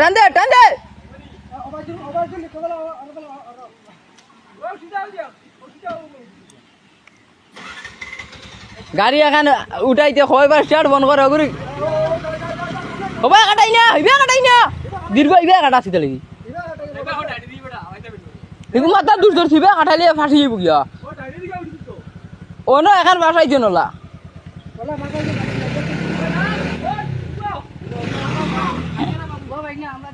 টান দে টান দে গাড়ি এখন উঠাইতে কয়বার স্টার্ট বন্ধ করে ঘুরি হবা কাটাই না হইবা কাটাই না দীর্ঘ হইবা কাটা সিতে লাগি দেখুন মাথা দূর দূর থিবে কাটাইলে ফাঁসি যাইব গিয়া ও না এখন বাসাইছে নলা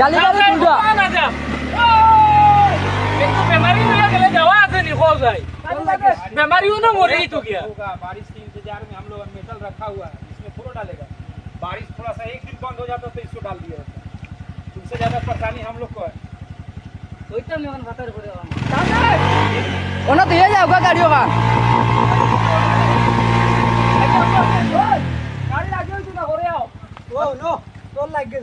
Galera da Tuga. इनको बीमारी हुई है कि दवा से नहीं खोज आई बीमारी हो ना मर ही तो क्या होगा बारिश के इंतजार में हम लोग मेटल रखा हुआ है इसमें थोड़ा डालेगा बारिश थोड़ा सा एक दिन बंद हो जाता तो इसको डाल दिया होता तुमसे ज्यादा परेशानी हम लोग को है तो ये जाओगा गाड़ियों का रहे हो